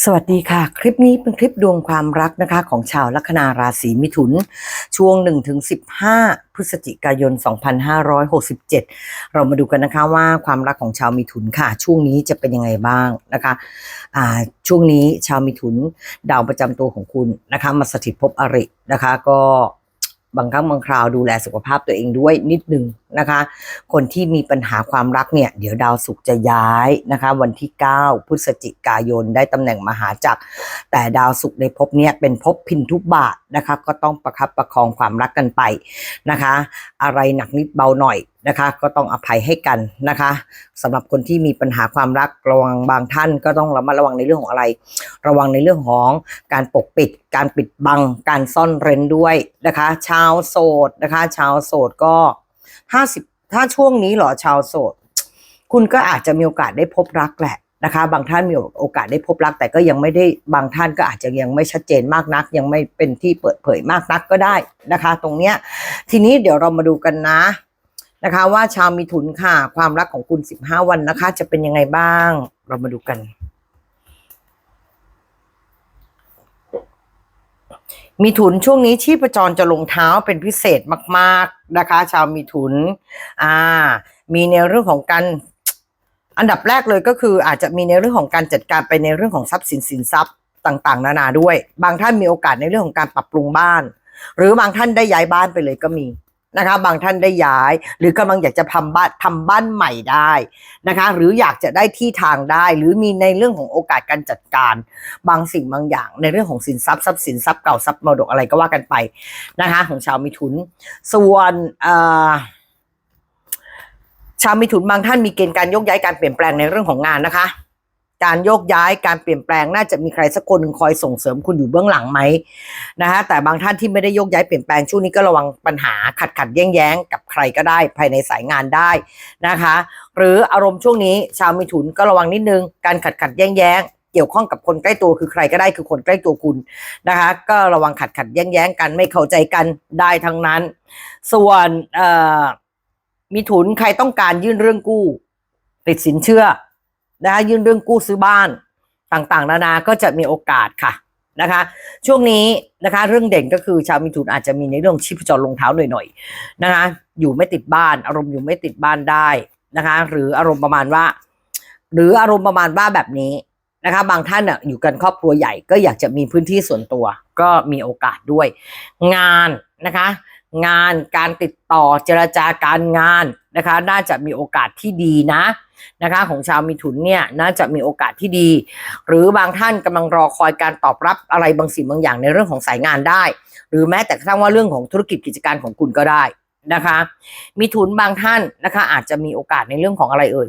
สวัสดีค่ะ คลิปนี้เป็นคลิปดวงความรักนะคะ ของชาวลัคนาราศีมิถุน ช่วง 1-15 พฤศจิกายน 2567 เรามาดูกันนะคะว่าความรักของชาวมิถุนค่ะ ช่วงนี้จะเป็นยังไงบ้างนะคะอ่าช่วงนี้ชาวมิถุนดาวประจำตัวของคุณนะคะ มาสถิตภพอรินะคะ ก็บางครั้งบางคราวดูแลสุขภาพตัวเองด้วยนิดนึง นะคะ คนที่มีปัญหาความรักเนี่ย เดี๋ยวดาวศุกร์จะย้ายนะคะ วันที่ 9 พฤศจิกายนได้ตำแหน่งมหาจักร แต่ดาวศุกร์ในภพเนี้ยเป็นภพพินทุบาทนะคะ ก็ต้องประคับประคองความรักกันไปนะคะ อะไรหนักนิดเบาหน่อยนะคะ ก็ต้องอภัยให้กันนะคะสำหรับคนที่มีปัญหาความรักระวังบางท่านก็ต้องระมัดระวังในเรื่องของอะไร ระวังในเรื่องของการปกปิด การปิดบัง การซ่อนเร้นด้วยนะคะ ชาวโสดนะคะ ชาวโสดก็ ห้าสิบถ้าช่วงนี้หรอชาวโสด คุณก็อาจจะมีโอกาสได้พบรักแหละนะคะ บางท่านมีโอกาสได้พบรัก แต่ก็ยังไม่ได้บางท่านก็อาจจะยังไม่ชัดเจนมากนัก ยังไม่เป็นที่เปิดเผยมากนักก็ได้นะคะ ตรงเนี้ย ทีนี้เดี๋ยวเรามาดูกันนะนะคะ ว่าชาวมีถุนค่ะ ความรักของคุณ 15 วันนะคะ จะเป็นยังไงบ้าง เรามาดูกัน มีถุนช่วงนี้ชีพจรจะลงเท้าเป็นพิเศษมาก ๆนะคะ ชาวมีถุน อ่า มีในเรื่องของการอันดับแรกเลยก็คืออาจจะมีในเรื่องของการจัดการไปในเรื่องของทรัพย์สินสินทรัพย์ต่าง ๆ นานาด้วย บางท่านมีโอกาสในเรื่องของการปรับปรุงบ้าน หรือบางท่านได้ย้ายบ้านไปเลยก็มี นะคะ บางท่านได้ย้าย หรือกำลังอยากจะทำบ้านทำบ้านใหม่ได้นะคะ หรืออยากจะได้ที่ทางได้ หรือมีในเรื่องของโอกาสการจัดการ บางสิ่งบางอย่าง ในเรื่องของสินทรัพย์ทรัพย์สินทรัพย์เก่าทรัพย์มรดกอะไรก็ว่ากันไปนะคะ ของชาวมิถุน ส่วนชาวมิถุนบางท่านมีเกณฑ์การยกย้ายการเปลี่ยนแปลงในเรื่องของงานนะคะ การโยกย้ายการเปลี่ยนแปลงน่าจะมีใครสักคนหนึ่งคอยส่งเสริมคุณอยู่เบื้องหลังไหมนะคะแต่บางท่านที่ไม่ได้โยกย้ายเปลี่ยนแปลงช่วงนี้ก็ระวังปัญหาขัดขัดแย้งแย้งกับใครก็ได้ภายในสายงานได้นะคะ หรืออารมณ์ช่วงนี้ชาวมิถุนก็ระวังนิดนึงการขัดขัดแย้งแย้งเกี่ยวข้องกับคนใกล้ตัวคือใครก็ได้คือคนใกล้ตัวคุณนะคะ ก็ระวังขัดขัดแย้งแย้งกันไม่เข้าใจกันได้ทั้งนั้น ส่วนมิถุนใครต้องการยื่นเรื่องกู้ติดสินเชื่อ นะคะยื่นเรื่องกู้ซื้อบ้านต่างๆ นานาก็จะมีโอกาสค่ะนะคะ ช่วงนี้นะคะเรื่องเด่นก็คือชาวมิถุนอาจจะมีในเรื่องชีพจรลงเท้าหน่อยๆนะคะ อยู่ไม่ติดบ้าน อารมณ์อยู่ไม่ติดบ้านได้นะคะ หรืออารมณ์ประมาณว่า หรืออารมณ์ประมาณว่าแบบนี้นะคะ บางท่านอะอยู่กันครอบครัวใหญ่ก็อยากจะมีพื้นที่ส่วนตัว ก็มีโอกาสด้วย งานนะคะ งานการติดต่อเจรจาการงาน นะคะ น่าจะมีโอกาสที่ดีนะนะคะ ของชาวมิถุนเนี่ยน่าจะมีโอกาสที่ดี หรือบางท่านกำลังรอคอยการตอบรับอะไรบางสิ่งบางอย่างในเรื่องของสายงานได้ หรือแม้แต่กระทั่งว่าเรื่องของธุรกิจกิจการของคุณก็ได้นะคะ มีทุนบางท่านนะคะ อาจจะมีโอกาสในเรื่องของอะไรเอ่ย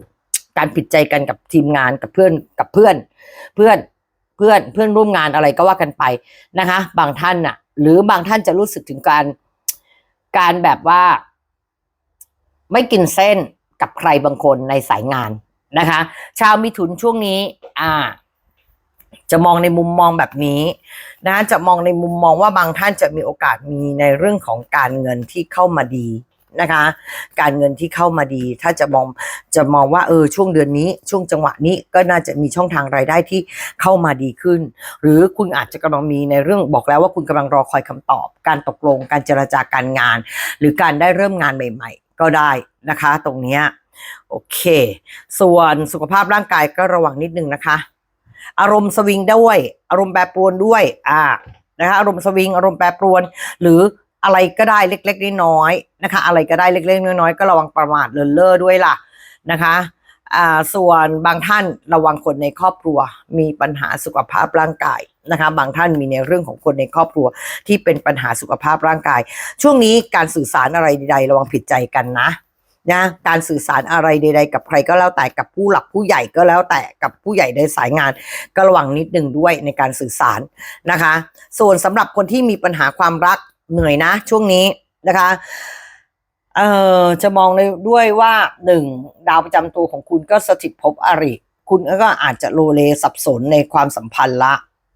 การผิดใจกันกับทีมงานกับเพื่อนกับเพื่อน เพื่อนเพื่อนเพื่อนร่วมงานอะไรก็ว่ากันไปนะคะ บางท่านน่ะ หรือบางท่านจะรู้สึกถึงการการแบบว่า ไม่กินเส้นกับใครบางคนในสายงานนะคะ ชาวมิถุนช่วงนี้ อ่า จะมองในมุมมองแบบนี้นะจะมองในมุมมองว่าบางท่านจะมีโอกาสมีในเรื่องของการเงินที่เข้ามาดีนะคะ การเงินที่เข้ามาดี ถ้าจะมองจะมองว่าเออช่วงเดือนนี้ ช่วงจังหวะนี้ก็น่าจะมีช่องทางรายได้ที่เข้ามาดีขึ้น หรือคุณอาจจะกำลังมีในเรื่องบอกแล้วว่าคุณกำลังรอคอยคำตอบ การตกลงการเจรจาการงาน หรือการได้เริ่มงานใหม่ๆ ก็ได้นะคะ ตรงนี้โอเค ส่วนสุขภาพร่างกายก็ระวังนิดนึงนะคะ อารมณ์สวิงด้วย อารมณ์แปรปรวนด้วยอ่านะคะอารมณ์สวิงอารมณ์แปรปรวน หรืออะไรก็ได้เล็กๆน้อยๆนะคะ อะไรก็ได้เล็กๆน้อยๆก็ระวังประมาทเลินเล่อด้วยล่ะนะคะอ่าส่วนบางท่านระวังคนในครอบครัวมีปัญหาสุขภาพร่างกาย นะคะบางท่านมีในเรื่องของคนในครอบครัวที่เป็นปัญหาสุขภาพร่างกาย ช่วงนี้การสื่อสารอะไรใดๆระวังผิดใจกันนะนะการสื่อสารอะไรใด ๆ กับใครก็แล้วแต่กับผู้หลักผู้ใหญ่ก็แล้วแต่กับผู้ใหญ่ในสายงาน ก็ระวังนิดนึงด้วยในการสื่อสารนะคะ ส่วนสำหรับคนที่มีปัญหาความรักเหนื่อยนะ ช่วงนี้นะคะเอ่อจะมองในด้วยว่าหนึ่งดาวประจำตัวของคุณก็สถิตภพอริคุณก็อาจจะโลเลสับสนในความสัมพันธ์ละ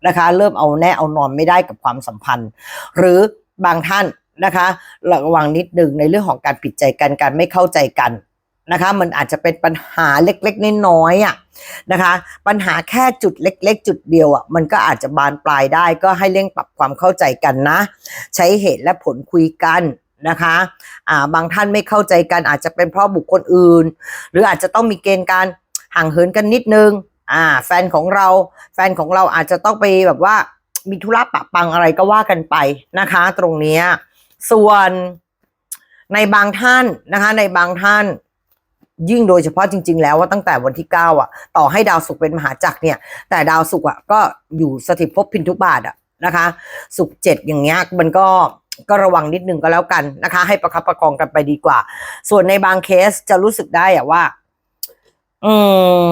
นะคะ เริ่มเอาแน่เอานอนไม่ได้กับความสัมพันธ์ หรือบางท่านนะคะระวังนิดนึงในเรื่องของการผิดใจกันการไม่เข้าใจกันนะคะมันอาจจะเป็นปัญหาเล็กๆน้อยๆอะนะคะ ปัญหาแค่จุดเล็ก ๆ จุดเดียวอะมันก็อาจจะบานปลายได้ก็ให้เร่งปรับความเข้าใจกันนะ ใช้เหตุและผลคุยกันนะคะอ่าบางท่านไม่เข้าใจกันอาจจะเป็นเพราะบุคคลอื่น หรืออาจจะต้องมีเกณฑ์การห่างเหินกันนิดนึง อ่า แฟนของเราแฟนของเราอาจจะต้องไปแบบว่ามีธุระปะปังอะไรก็ว่ากันไปนะคะ ตรงนี้ส่วนในบางท่านนะคะ ในบางท่านยิ่งโดยเฉพาะจริง ๆ แล้วว่าตั้งแต่วันที่เก้าอะ ต่อให้ดาวศุกร์เป็นมหาจักรเนี่ย แต่ดาวศุกร์อะก็อยู่สถิตภพพินทุบาทอะนะคะ ศุกร์เจ็ดอย่างเงี้ยมันก็ก็ระวังนิดนึงก็แล้วกันนะคะ ให้ประคับประคองกันไปดีกว่า ส่วนในบางเคสจะรู้สึกได้อะว่า อืม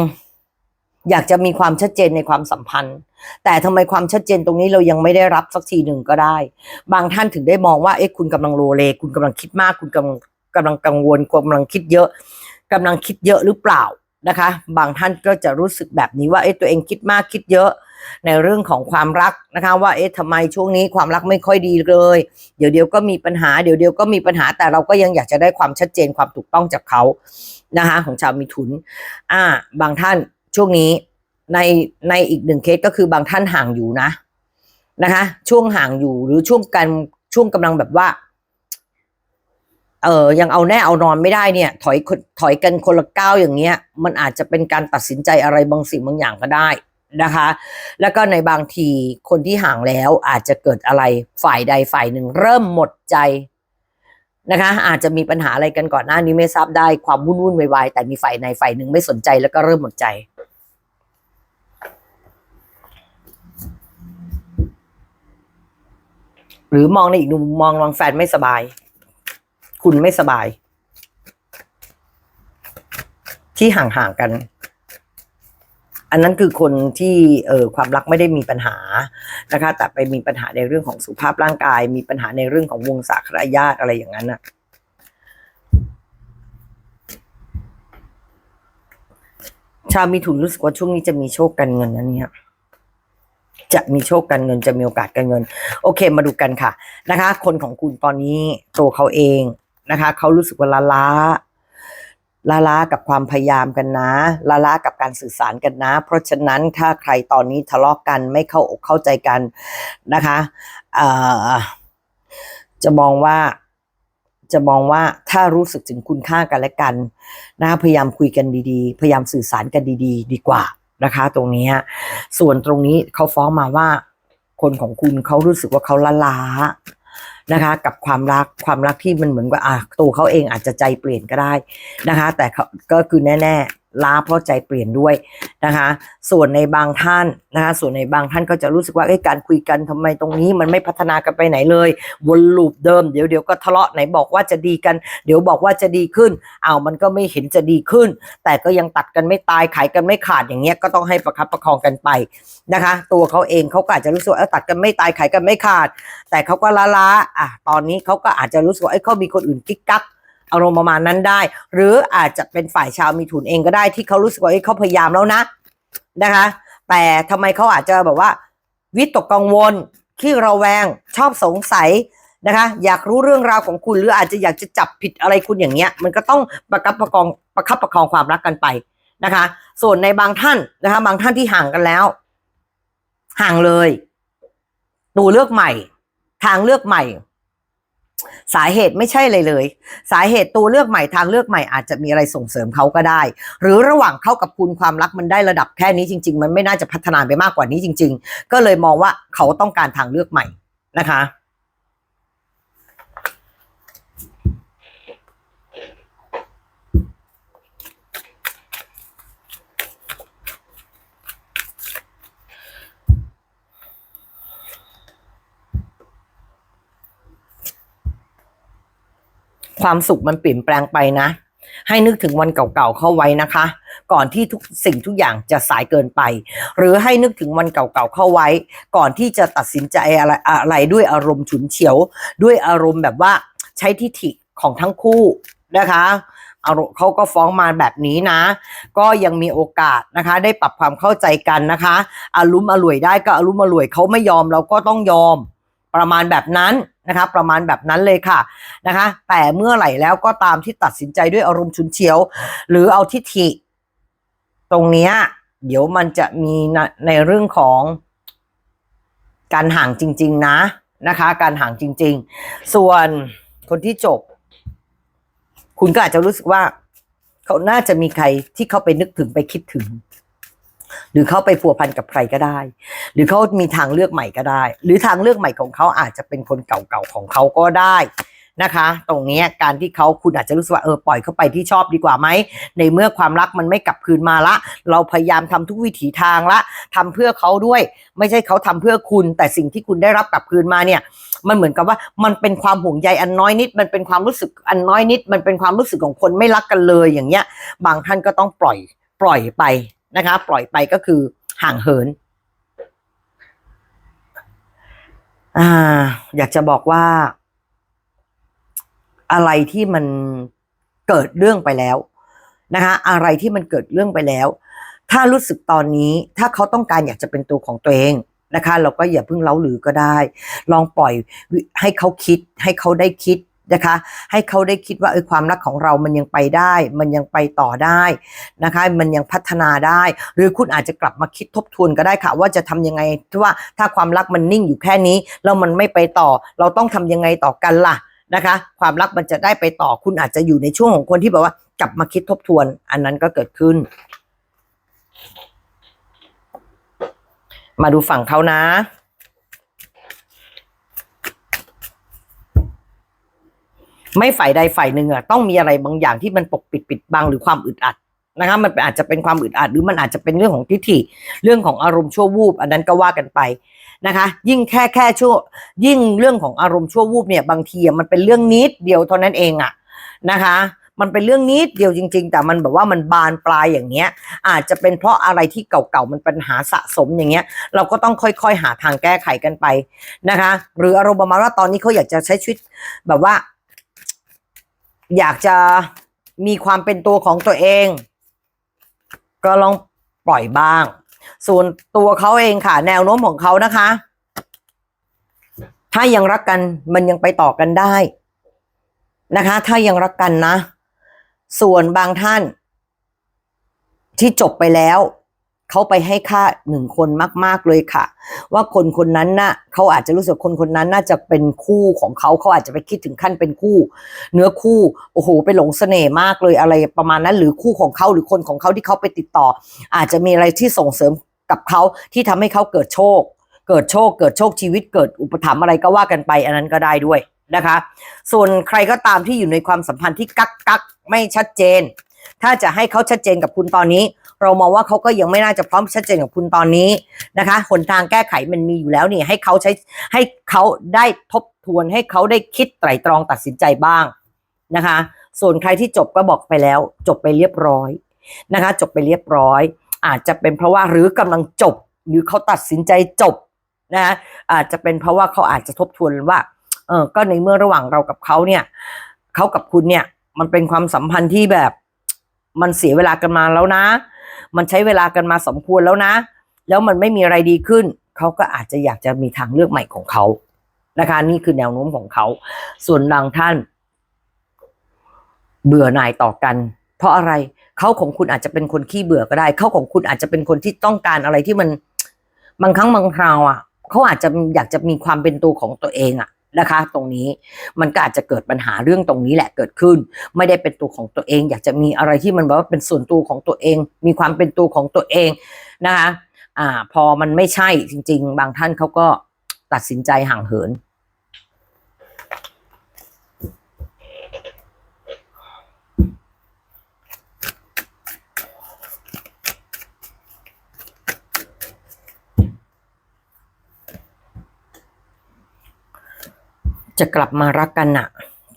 อยากจะมีความชัดเจนในความสัมพันธ์ แต่ทำไมความชัดเจนตรงนี้เรายังไม่ได้รับสักทีหนึ่งก็ได้ บางท่านถึงได้มองว่าเอ๊ะคุณกำลังโลเล คุณกำลังคิดมาก คุณกำลังกำลังกังวลกำลังคิดเยอะกำลังคิดเยอะหรือเปล่านะคะ บางท่านก็จะรู้สึกแบบนี้ว่าเอ๊ะตัวเองคิดมากคิดเยอะในเรื่องของความรักนะคะ ว่าเอ๊ะทำไมช่วงนี้ความรักไม่ค่อยดีเลย เดี๋ยวเดียวก็มีปัญหาเดี๋ยวเดียวก็มีปัญหาแต่เราก็ยังอยากจะได้ความชัดเจนความถูกต้องจากเขานะคะของชาวมิถุน อ่า บางท่าน ช่วงนี้ในในอีกหนึ่งเคสก็คือบางท่านห่างอยู่นะนะคะ ช่วงห่างอยู่หรือช่วงกันช่วงกำลังแบบว่าเออยังเอาแน่เอานอนไม่ได้เนี่ย ถอยคนถอยกันคนละก้าวอย่างเงี้ย มันอาจจะเป็นการตัดสินใจอะไรบางสิ่งบางอย่างก็ได้นะคะ แล้วก็ในบางทีคนที่ห่างแล้วอาจจะเกิดอะไรฝ่ายใดฝ่ายหนึ่ง เริ่มหมดใจนะคะ อาจจะมีปัญหาอะไรกันก่อนหน้านี้ไม่ทราบได้ความวุ่นวุ่นวายแต่มีฝ่ายในฝ่ายหนึ่งไม่สนใจแล้วก็เริ่มหมดใจ รือมองในอีกมุมมองวางแฟนไม่สบาย คุณไม่สบาย ที่ห่างๆกัน อันนั้นคือคนที่เออความรักไม่ได้มีปัญหานะคะ แต่ไปมีปัญหาในเรื่องของสุขภาพร่างกาย มีปัญหาในเรื่องของวงศาคณะญาติอะไรอย่างนั้นน่ะชาวมีถุนรู้สึกว่าช่วงนี้จะมีโชคการเงินนะเนี่ย จะมีโชคการเงินจะมีโอกาสการเงิน โอเค มาดูกันค่ะนะคะ คนของคุณตอนนี้ตัวเขาเองนะคะเขารู้สึกว่าล้าล้าล้าล้ากับความพยายามกันนะล้าล้ากับการสื่อสารกันนะ เพราะฉะนั้นถ้าใครตอนนี้ทะเลาะกกันไม่เข้าอกเข้าใจกันนะคะจะมองว่าจะมองว่าถ้ารู้สึกถึงคุณค่ากันและกันนะพยายามคุยกันดีๆ พยายามสื่อสารกันดี ๆ ดีกว่า นะคะ ตรงนี้ส่วนตรงนี้เขาฟ้องมาว่า คนของคุณเขารู้สึกว่าเขาละล้านะคะ กับความรักความรักที่มันเหมือนกับอะตัวเขาเองอาจจะใจเปลี่ยนก็ได้นะคะ แต่เขาก็คือแน่ ๆ ล้าเพราะใจเปลี่ยนด้วยนะคะ ส่วนในบางท่านนะคะ ส่วนในบางท่านก็จะรู้สึกว่าการคุยกันทำไมตรงนี้ มันไม่พัฒนากันไปไหนเลย วนลูปเดิมเดี๋ยวเดี๋ยวก็ทะเลาะไหนบอกว่าจะดีกัน เดี๋ยวบอกว่าจะดีขึ้นเอามันก็ไม่เห็นจะดีขึ้น แต่ก็ยังตัดกันไม่ตายขายกันไม่ขาดอย่างเงี้ยก็ต้องให้ประคับประคองกันไปนะคะ ตัวเขาเองเขาก็อาจจะรู้สึกว่าตัดกันไม่ตายขายกันไม่ขาด แต่เขาก็ล้าล้าอะตอนนี้เขาก็อาจจะรู้สึกว่าเอ้เขามีคนอื่นกิ๊กกัก อารมณ์ประมาณนั้นได้ หรืออาจจะเป็นฝ่ายชาวมีถุนเองก็ได้ที่เขารู้สึกว่าเขาพยายามแล้วนะนะคะ แต่ทำไมเขาอาจจะแบบว่า วิตกกังวลขี้ระแวง ชอบสงสัยนะคะ อยากรู้เรื่องราวของคุณหรืออาจจะอยากจะจับผิดอะไรคุณอย่างเงี้ย มันก็ต้องประคับประคองประคับประคองความรักกันไปนะคะ ส่วนในบางท่านนะคะ บางท่านที่ห่างกันแล้ว ห่างเลยตัวเลือกใหม่ ทางเลือกใหม่ สาเหตุไม่ใช่เลยเลย สาเหตุตัวเลือกใหม่ทางเลือกใหม่อาจจะมีอะไรส่งเสริมเขาก็ได้ หรือระหว่างเขากับคุณความรักมันได้ระดับแค่นี้จริง ๆ มันไม่น่าจะพัฒนาไปมากกว่านี้จริง ๆ ก็เลยมองว่าเขาต้องการทางเลือกใหม่นะคะ ความสุขมันเปลี่ยนแปลงไปนะ ให้นึกถึงวันเก่าๆเข้าไว้นะคะ ก่อนที่ทุกสิ่งทุกอย่างจะสายเกินไป หรือให้นึกถึงวันเก่าๆเข้าไว้ ก่อนที่จะตัดสินใจอะไรอะไรด้วยอารมณ์ฉุนเฉียว ด้วยอารมณ์แบบว่าใช้ทิฐิของทั้งคู่นะคะอารมณ์เขาก็ฟ้องมาแบบนี้นะ ก็ยังมีโอกาสนะคะ ได้ปรับความเข้าใจกันนะคะอารุมอร่วยได้ก็อารุมอร่วยเขาไม่ยอมเราก็ต้องยอม ประมาณแบบนั้นนะคะประมาณแบบนั้นเลยค่ะนะคะ แต่เมื่อไหร่แล้วก็ตามที่ตัดสินใจด้วยอารมณ์ฉุนเฉียว หรือเอาทิฐิ ตรงเนี้ยเดี๋ยวมันจะมีในในเรื่องของการห่างจริง ๆ นะนะคะ การห่างจริง ๆ ส่วนคนที่จบ คุณก็อาจจะรู้สึกว่า เขาน่าจะมีใครที่เขาไปนึกถึงไปคิดถึง หรือเขาไปพัวพันกับใครก็ได้ หรือเขามีทางเลือกใหม่ก็ได้ หรือทางเลือกใหม่ของเขาอาจจะเป็นคนเก่าๆของเขาก็ได้นะคะ ตรงนี้การที่เขาคุณอาจจะรู้สึกว่าเออปล่อยเขาไปที่ชอบดีกว่าไหม ในเมื่อความรักมันไม่กลับคืนมาละ เราพยายามทำทุกวิถีทางละทำเพื่อเขาด้วย ไม่ใช่เขาทำเพื่อคุณ แต่สิ่งที่คุณได้รับกลับคืนมาเนี่ย มันเหมือนกับว่ามันเป็นความห่วงใยอันน้อยนิด มันเป็นความรู้สึกอันน้อยนิด มันเป็นความรู้สึกของคนไม่รักกันเลยอย่างเงี้ย บางท่านก็ต้องปล่อยปล่อยไป นะคะ ปล่อยไปก็คือห่างเหินอ่าอยากจะบอกว่า อะไรที่มันเกิดเรื่องไปแล้วนะคะ อะไรที่มันเกิดเรื่องไปแล้ว ถ้ารู้สึกตอนนี้ถ้าเขาต้องการอยากจะเป็นตัวของตัวเองนะคะ เราก็อย่าเพิ่งเล้าหรือก็ได้ ลองปล่อยให้เขาคิดให้เขาได้คิด นะคะ ให้เขาได้คิดว่าเออความรักของเรามันยังไปได้ มันยังไปต่อได้นะคะ มันยังพัฒนาได้ หรือคุณอาจจะกลับมาคิดทบทวนก็ได้ค่ะ ว่าจะทำยังไงที่ว่าถ้าความรักมันนิ่งอยู่แค่นี้แล้วมันไม่ไปต่อ เราต้องทำยังไงต่อกันล่ะนะคะ ความรักมันจะได้ไปต่อคุณอาจจะอยู่ในช่วงของคนที่แบบว่ากลับมาคิดทบทวน อันนั้นก็เกิดขึ้น มาดูฝั่งเขานะ ไม่ฝ่ายใดฝ่ายหนึ่งอะต้องมีอะไรบางอย่างที่มันปกปิดปิดบังหรือความอึดอัดนะคะมันอาจจะเป็นความอึดอัดหรือมันอาจจะเป็นเรื่องของทิฏฐิเรื่องของอารมณ์ชั่ววูบอันนั้นก็ว่ากันไปนะคะ ยิ่งแค่แค่ชั่ว ยิ่งเรื่องของอารมณ์ชั่ววูบเนี่ยบางทีมันเป็นเรื่องนิดเดียวเท่านั้นเองอะนะคะ มันเป็นเรื่องนิดเดียวจริง ๆ แต่มันแบบว่ามันบานปลายอย่างเงี้ย อาจจะเป็นเพราะอะไรที่เก่าๆมันปัญหาสะสมอย่างเงี้ย เราก็ต้องค่อยๆหาทางแก้ไขกันไปนะคะ หรืออารมณ์ประมาณว่าตอนนี้เขาอยากจะใช้ชีวิตแบบว่า อยากจะมีความเป็นตัวของตัวเอง ก็ลองปล่อยบ้าง ส่วนตัวเขาเองค่ะ แนวโน้มของเขานะคะ ถ้ายังรักกันมันยังไปต่อกันได้นะคะ ถ้ายังรักกันนะ ส่วนบางท่านที่จบไปแล้ว เขาไปให้ค่าหนึ่งคนมาก ๆเลยค่ะ ว่าคนคนนั้นน่ะเขาอาจจะรู้สึกคนคนนั้นน่าจะเป็นคู่ของเขาเขาอาจจะไปคิดถึงขั้นเป็นคู่ เนื้อคู่โอ้โหไปหลงเสน่ห์มากเลยอะไรประมาณนั้นหรือคู่ของเขาหรือคนของเขาที่เขาไปติดต่อ อาจจะมีอะไรที่ส่งเสริมกับเขาที่ทำให้เขาเกิดโชค เกิดโชค เกิดโชคชีวิตเกิดอุปถัมภ์อะไรก็ว่ากันไป อันนั้นก็ได้ด้วยนะคะ ส่วนใครก็ตามที่อยู่ในความสัมพันธ์ที่กักกักไม่ชัดเจน ถ้าจะให้เขาชัดเจนกับคุณตอนนี้ เรามองว่าเขาก็ยังไม่น่าจะพร้อมชัดเจนกับคุณตอนนี้นะคะหนทางแก้ไขมันมีอยู่แล้วนี่ให้เขาใช้ให้เขาได้ทบทวนให้เขาได้คิดไตร่ตรองตัดสินใจบ้างนะคะ ส่วนใครที่จบก็บอกไปแล้ว จบไปเรียบร้อยนะคะ จบไปเรียบร้อย อาจจะเป็นเพราะว่าหรือกำลังจบ หรือเขาตัดสินใจจบนะคะอาจจะเป็นเพราะว่าเขาอาจจะทบทวนว่าเออก็ในเมื่อระหว่างเรากับเขาเนี่ยเขากับคุณเนี่ยมันเป็นความสัมพันธ์ที่แบบมันเสียเวลากันมาแล้วนะ มันใช้เวลากันมาสมควรแล้วนะ แล้วมันไม่มีอะไรดีขึ้น เขาก็อาจจะอยากจะมีทางเลือกใหม่ของเขานะคะ นี่คือแนวโน้มของเขา ส่วนบางท่าน เบื่อหน่ายต่อกัน เพราะอะไรเขาของคุณอาจจะเป็นคนขี้เบื่อก็ได้เขาของคุณอาจจะเป็นคนที่ต้องการอะไรที่มันบางครั้งบางคราวอะเขาอาจจะอยากจะมีความเป็นตัวของตัวเองอะ นะคะ ตรงนี้มันก็อาจจะเกิดปัญหาเรื่องตรงนี้แหละเกิดขึ้น ไม่ได้เป็นตัวของตัวเอง อยากจะมีอะไรที่มันแบบว่าเป็นส่วนตัวของตัวเอง มีความเป็นตัวของตัวเองนะคะอ่าพอมันไม่ใช่จริง ๆ บางท่านเขาก็ตัดสินใจห่างเหิน จะกลับมารักกันน่ะ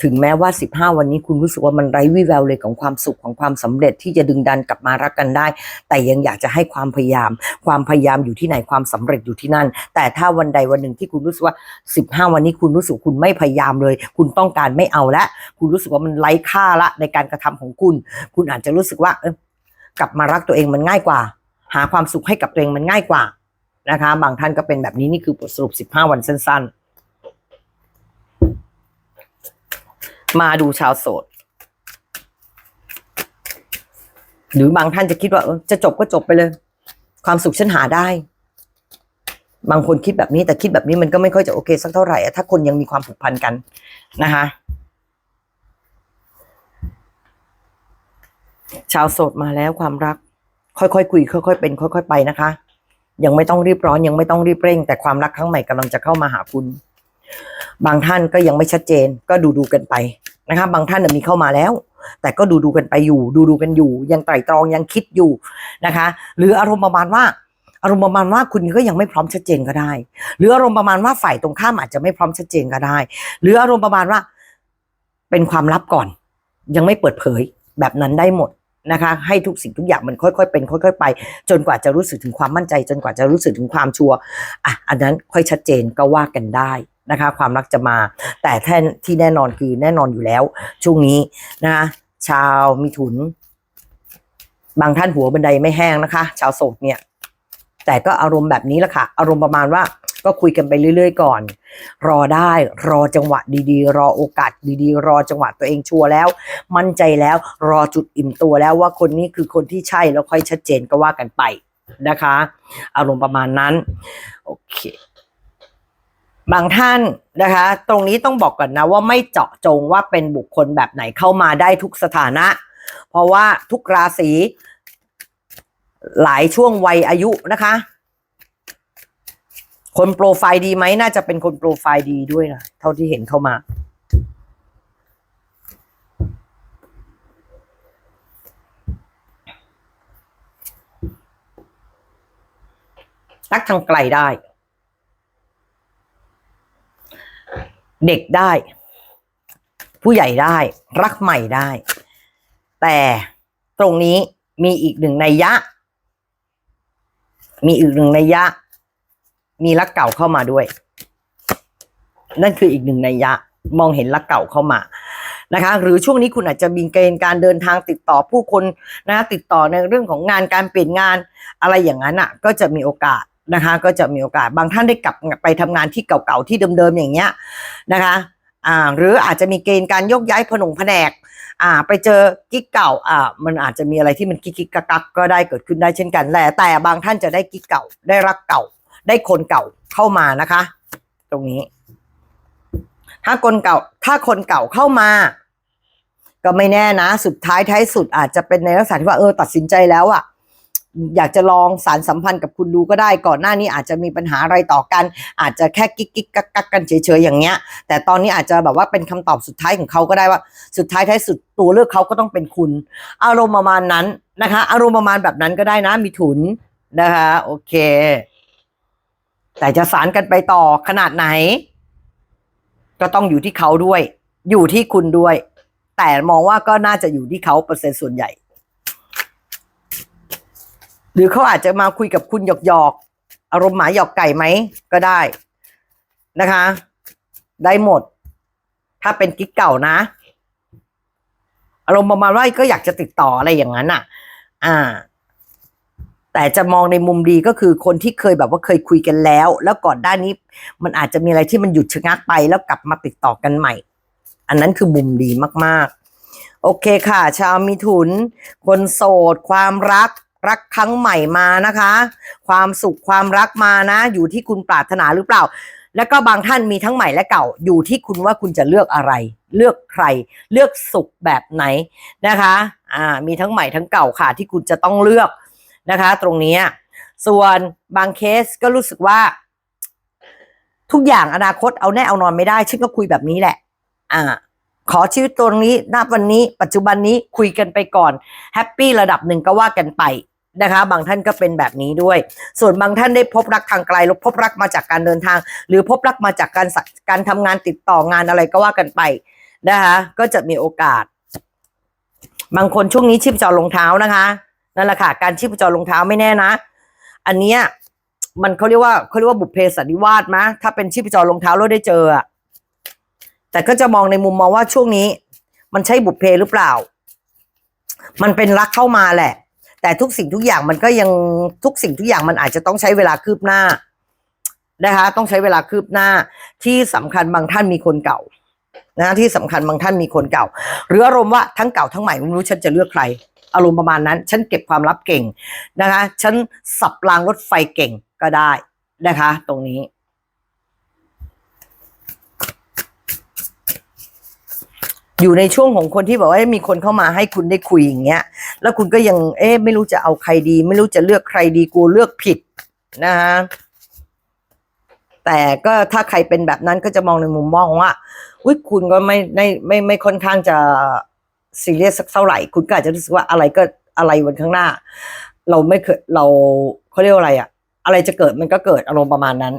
ถึงแม้ว่า 15 วันนี้คุณรู้สึกว่ามันไร้วี่แววเลยของความสุขของความสำเร็จที่จะดึงดันกลับมารักกันได้ แต่ยังอยากจะให้ความพยายาม ความพยายามอยู่ที่ไหนความสำเร็จอยู่ที่นั่น แต่ถ้าวันใดวันหนึ่งที่คุณรู้สึกว่า 15 วันนี้คุณรู้สึกคุณไม่พยายามเลย คุณต้องการไม่เอาละ คุณรู้สึกว่ามันไร้ค่าละในการกระทำของคุณ คุณอาจจะรู้สึกว่าเออกลับมารักตัวเองมันง่ายกว่า หาความสุขให้กับตัวเองมันง่ายกว่านะคะ บางท่านก็เป็นแบบนี้นี่คือบทสรุป 15 วันสั้น ๆ มาดูชาวโสด หรือบางท่านจะคิดว่าจะจบก็จบไปเลย ความสุขฉันหาได้ บางคนคิดแบบนี้แต่คิดแบบนี้มันก็ไม่ค่อยจะโอเคสักเท่าไหร่อะถ้าคนยังมีความผูกพันกันนะคะชาวโสดมาแล้วความรัก ค่อยๆคุยค่อยๆเป็น ค่อย ๆ ไปนะคะ ยังไม่ต้องรีบร้อนยังไม่ต้องรีบเร่ง แต่ความรักครั้งใหม่กำลังจะเข้ามาหาคุณ บางท่านก็ยังไม่ชัดเจนก็ดูดูกันไปนะคะบางท่านมีเข้ามาแล้ว แต่ก็ดูดูกันไปอยู่ ดูดูกันอยู่ ยังไตร่ตรองยังคิดอยู่นะคะ หรืออารมณ์ประมาณว่า อารมณ์ประมาณว่าคุณก็ยังไม่พร้อมชัดเจนก็ได้ หรืออารมณ์ประมาณว่าฝ่ายตรงข้ามอาจจะไม่พร้อมชัดเจนก็ได้ หรืออารมณ์ประมาณว่า เป็นความลับก่อน ยังไม่เปิดเผยแบบนั้นได้หมดนะคะให้ทุกสิ่งทุกอย่างมันค่อยๆเป็นค่อยๆไป จนกว่าจะรู้สึกถึงความมั่นใจ จนกว่าจะรู้สึกถึงความชัวร์อะอันนั้นค่อยชัดเจนก็ว่ากันได้ นะคะ ความรักจะมา แต่แท่ที่แน่นอนคือแน่นอนอยู่แล้ว ช่วงนี้นะคะชาวมิถุน บางท่านหัวบันไดไม่แห้งนะคะ ชาวโสดเนี่ย แต่ก็อารมณ์แบบนี้แหละค่ะ อารมณ์ประมาณว่าก็คุยกันไปเรื่อย ๆ ก่อน รอได้รอจังหวะดีๆ รอโอกาสดีๆ รอจังหวะตัวเองชัวร์แล้ว มั่นใจแล้วรอจุดอิ่มตัวแล้วว่าคนนี้คือคนที่ใช่แล้วค่อยชัดเจนก็ว่ากันไปนะคะ อารมณ์ประมาณนั้น โอเค บางท่านนะคะ ตรงนี้ต้องบอกก่อนนะว่าไม่เจาะจงว่าเป็นบุคคลแบบไหนเข้ามาได้ทุกสถานะ เพราะว่าทุกราศีหลายช่วงวัยอายุนะคะ คนโปรไฟล์ดีไหมน่าจะเป็นคนโปรไฟล์ดีด้วยนะเท่าที่เห็นเข้ามา รักทางไกลได้ เด็กได้ ผู้ใหญ่ได้ รักใหม่ได้ แต่ตรงนี้มีอีกหนึ่งนัยยะ มีอีกหนึ่งนัยยะ มีรักเก่าเข้ามาด้วย นั่นคืออีกหนึ่งนัยยะ มองเห็นรักเก่าเข้ามานะคะ หรือช่วงนี้คุณอาจจะมีเกณฑ์การเดินทางติดต่อผู้คนนะติดต่อในเรื่องของงานการเปลี่ยนงานอะไรอย่างนั้นอะ ก็จะมีโอกาส นะคะ ก็จะมีโอกาสบางท่านได้กลับไปทำงานที่เก่าๆที่เดิมๆอย่างเงี้ยนะคะอ่าหรืออาจจะมีเกณฑ์การยกย้ายผนงแผนกอ่าไปเจอกิ๊กเก่าอ่ามันอาจจะมีอะไรที่มันกิ๊กกิ๊กกักกักก็ได้เกิดขึ้นได้เช่นกันแหละแต่บางท่านจะได้กิ๊กเก่าได้รักเก่า ได้คนเก่าเข้ามานะคะ ตรงนี้ ถ้าคนเก่า ถ้าคนเก่าเข้ามา ก็ไม่แน่นะ สุดท้ายท้ายสุดอาจจะเป็นในลักษณะที่ว่าเออตัดสินใจแล้วอะ อยากจะลองสารสัมพันธ์กับคุณดูก็ได้ ก่อนหน้านี้อาจจะมีปัญหาอะไรต่อกัน อาจจะแค่กิ๊กกิ๊กกักกักกันเฉยๆอย่างเงี้ย แต่ตอนนี้อาจจะแบบว่าเป็นคำตอบสุดท้ายของเขาก็ได้ว่าสุดท้ายท้ายสุดตัวเลือกเขาก็ต้องเป็นคุณ อารมณ์ประมาณนั้นนะคะ อารมณ์ประมาณแบบนั้นก็ได้นะมีถุนนะคะ โอเค แต่จะสารกันไปต่อขนาดไหน ก็ต้องอยู่ที่เขาด้วย อยู่ที่คุณด้วย แต่มองว่าก็น่าจะอยู่ที่เขาเปอร์เซ็นต์ส่วนใหญ่ หรือเขาอาจจะมาคุยกับคุณหยอกหยอกอารมณ์หมาหยอกไก่ไหมก็ได้นะคะ ได้หมด ถ้าเป็นกิ๊กเก่านะ อารมณ์ประมาณว่าก็อยากจะติดต่ออะไรอย่างนั้นอะ อ่า แต่จะมองในมุมดีก็คือคนที่เคยแบบว่าเคยคุยกันแล้ว แล้วก่อนด้านนี้ มันอาจจะมีอะไรที่มันหยุดชะงักไป แล้วกลับมาติดต่อกันใหม่ อันนั้นคือมุมดีมากๆ โอเคค่ะ ชาวมิถุน คนโสด ความรัก รักครั้งใหม่มานะคะ ความสุขความรักมานะ อยู่ที่คุณปรารถนาหรือเปล่า แล้วก็บางท่านมีทั้งใหม่และเก่าอยู่ที่คุณว่าคุณจะเลือกอะไร เลือกใคร เลือกสุขแบบไหนนะคะอ่ามีทั้งใหม่ทั้งเก่าค่ะ ที่คุณจะต้องเลือกนะคะ ตรงนี้ส่วนบางเคสก็รู้สึกว่า ทุกอย่างอนาคตเอาแน่เอานอนไม่ได้ฉันก็คุยแบบนี้แหละ อ่า ขอชีวิตตรงนี้ณวันนี้ ปัจจุบันนี้คุยกันไปก่อนแฮปปี้ระดับหนึ่งก็ว่ากันไปนะคะบางท่านก็เป็นแบบนี้ด้วย ส่วนบางท่านได้พบรักทางไกลหรือพบรักมาจากการเดินทาง หรือพบรักมาจากการสัการทำงานติดต่องานอะไรก็ว่ากันไปนะคะก็จะมีโอกาส บางคนช่วงนี้ชีพจรรองเท้านะคะนั่นแหละค่ะการชีพจรรองเท้าไม่แน่นะ อันเนี้ยมันเขาเรียกว่าเขาเรียกว่าบุพเพสันนิวาสมะถ้าเป็นชีพจรรองเท้าแล้วได้เจออะ แต่ก็จะมองในมุมมองว่าช่วงนี้ มันใช่บุพเพหรือเปล่า มันเป็นรักเข้ามาแหละ แต่ทุกสิ่งทุกอย่างมันก็ยังทุกสิ่งทุกอย่างมันอาจจะต้องใช้เวลาคืบหน้านะคะ ต้องใช้เวลาคืบหน้าที่สำคัญบางท่านมีคนเก่านะที่สำคัญบางท่านมีคนเก่า หรืออารมณ์ว่าทั้งเก่าทั้งใหม่ไม่รู้ฉันจะเลือกใคร อารมณ์ประมาณนั้น ฉันเก็บความลับเก่งนะคะ ฉันสับรางรถไฟเก่งก็ได้นะคะ ตรงนี้ อยู่ในช่วงของคนที่บอกว่ามีคนเข้ามาให้คุณได้คุยอย่างเงี้ย แล้วคุณก็ยังเอ๊ะไม่รู้จะเอาใครดี ไม่รู้จะเลือกใครดีกูเลือกผิดนะฮะแต่ก็ถ้าใครเป็นแบบนั้นก็จะมองในมุมมองว่าอุ้ยคุณก็ไม่ไม่ไม่ไม่ค่อนข้างจะซีเรียสสักเท่าไหร่ คุณก็อาจจะรู้สึกว่าอะไรก็อะไรวันข้างหน้า เราไม่เคยเราเขาเรียกว่าอะไรอะอะไรจะเกิดมันก็เกิดอารมณ์ประมาณนั้น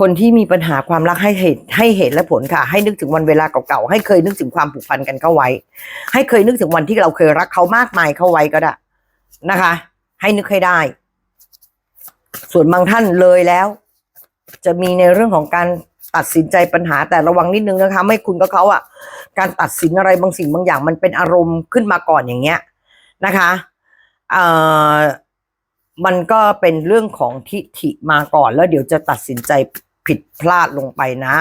คนที่มีปัญหาความรักให้เหตุให้เหตุและผลค่ะ ให้นึกถึงวันเวลาเก่าๆให้เคยนึกถึงความผูกพันกันเข้าไว้ ให้เคยนึกถึงวันที่เราเคยรักเขามากมายเข้าไว้ก็ได้นะคะ ให้นึกให้ได้ ส่วนบางท่านเลยแล้ว จะมีในเรื่องของการตัดสินใจปัญหาแต่ระวังนิดนึงนะคะ ไม่คุณกับเขาอะการตัดสินอะไรบางสิ่งบางอย่างมันเป็นอารมณ์ขึ้นมาก่อนอย่างเงี้ยนะคะเอ่อ มันก็เป็นเรื่องของทิฐิมาก่อน แล้วเดี๋ยวจะตัดสินใจผิดพลาดลงไปนะ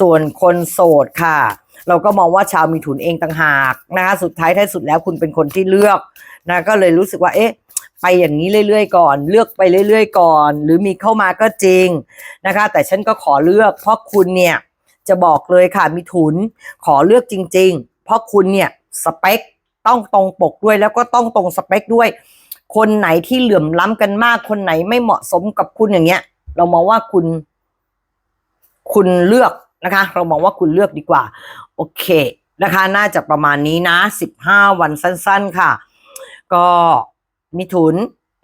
ส่วนคนโสดค่ะ เราก็มองว่าชาวมีถุนเองต่างหากนะคะสุดท้ายท้ายสุดแล้วคุณเป็นคนที่เลือกนะก็เลยรู้สึกว่าเอ๊ะไปอย่างนี้เรื่อยๆก่อน เลือกไปเรื่อยๆก่อน หรือมีเข้ามาก็จริงนะคะ แต่ฉันก็ขอเลือก เพราะคุณเนี่ยจะบอกเลยค่ะมีถุนขอเลือกจริง ๆ เพราะคุณเนี่ยสเปคต้องตรงปกด้วยแล้วก็ต้องตรงสเปคด้วย คนไหนที่เหลื่อมล้ำกันมาก คนไหนไม่เหมาะสมกับคุณอย่างเงี้ย เรามองว่าคุณ คุณเลือกนะคะ เรามองว่าคุณเลือกดีกว่า โอเคนะคะ น่าจะประมาณนี้นะสิบห้าวันสั้น ๆ ค่ะ ก็มีถุน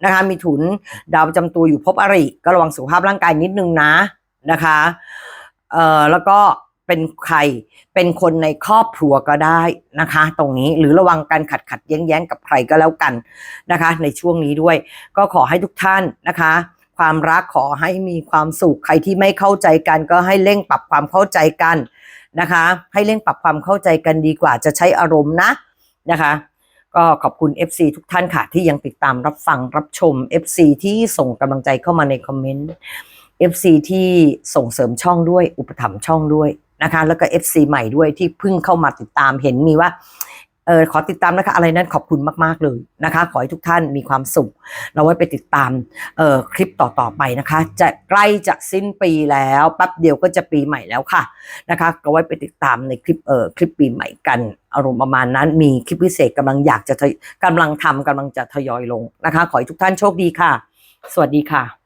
นะคะ มีถุนดาวประจำตัวอยู่ภพอริ ก็ระวังสุขภาพร่างกายนิดนึงนะนะคะ เอ่อแล้วก็ เป็นใคร เป็นคนในครอบครัวก็ได้นะคะ ตรงนี้หรือระวังการขัดขัดแย้งแย้งกับใครก็แล้วกันนะคะ ในช่วงนี้ด้วย ก็ขอให้ทุกท่านนะคะ ความรักขอให้มีความสุขใครที่ไม่เข้าใจกัน ก็ให้เร่งปรับความเข้าใจกันนะคะ ให้เร่งปรับความเข้าใจกันดีกว่า จะใช้อารมณ์นะนะคะก็ขอบคุณ FC ทุกท่านค่ะ ที่ยังติดตามรับฟังรับชม FC ที่ส่งกำลังใจเข้ามาในคอมเมนต์ FC ที่ส่งเสริมช่องด้วยอุปถัมภ์ช่องด้วยนะคะ แล้วก็ FC ใหม่ด้วยที่เพิ่งเข้ามาติดตามเห็นมีว่าเออขอติดตามนะคะอะไรนั้นขอบคุณมาก ๆ เลยนะคะ ขอให้ทุกท่านมีความสุข เราไว้ไปติดตามเออคลิปต่อ ๆ ไปนะคะ จะใกล้จะสิ้นปีแล้วแป๊บเดียวก็จะปีใหม่แล้วค่ะนะคะก็ไว้ไปติดตามในคลิปเอ่อคลิปปีใหม่กันอารมณ์ประมาณนั้นมีคลิปพิเศษกำลังอยากจะทยกำลังทำกำลังจะทยอยลงนะคะ ขอให้ทุกท่านโชคดีค่ะ สวัสดีค่ะ